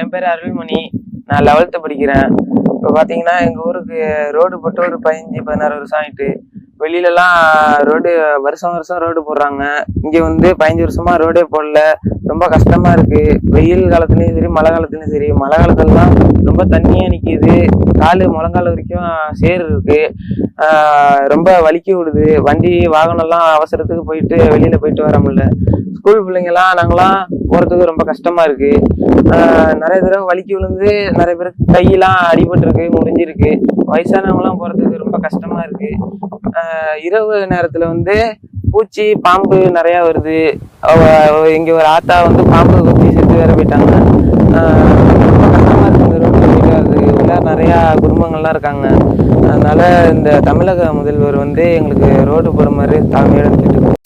என் பேர் அருள்மணி. நான் லெவல்த்து படிக்கிறேன். இப்போ பார்த்தீங்கன்னா எங்கள் ஊருக்கு ரோடு போட்டு ஒரு பதினஞ்சு பதினாறு வருஷம் ஆயிட்டு வெளியிலலாம் ரோடு வருஷம் வருஷம் ரோடு போடுறாங்க. இங்கே வந்து பதினஞ்சு வருஷமாக ரோடே போடல. ரொம்ப கஷ்டமாக இருக்குது வெயில் காலத்துலேயும் சரி மழை காலத்துலேயும் சரி. மழை காலத்துலலாம் ரொம்ப தண்ணியாக நிற்கிது கால் முழங்கால் வரைக்கும் சேறு இருக்குது ரொம்ப வலிக்கி விடுது. வண்டி வாகனம்லாம் அவசரத்துக்கு போயிட்டு வெளியில் போயிட்டு வர முடியல. ஸ்கூல் பிள்ளைங்கள்லாம் நாங்களாம் போகிறதுக்கு ரொம்ப கஷ்டமாக இருக்குது நிறைய தடவை வலிக்கு விழுந்து நிறைய பேருக்கு கையெல்லாம் அடிபட்டுருக்கு முடிஞ்சிருக்கு வயசானவங்களாம் போகிறதுக்கு ரொம்ப கஷ்டமாக இருக்குது இரவு நேரத்தில் வந்து பூச்சி பாம்பு நிறையா வருது. இங்கே ஒரு ஆத்தா வந்து பாம்பு கொத்தி செத்து வேற போயிட்டாங்க. ரொம்ப கஷ்டமா அது உள்ள குடும்பங்கள்லாம் இருக்காங்க. அதனால இந்த தமிழக முதல்வர் வந்து எங்களுக்கு ரோடு போகிற மாதிரி தலைமையிடம் கேட்டுக்கிறேன்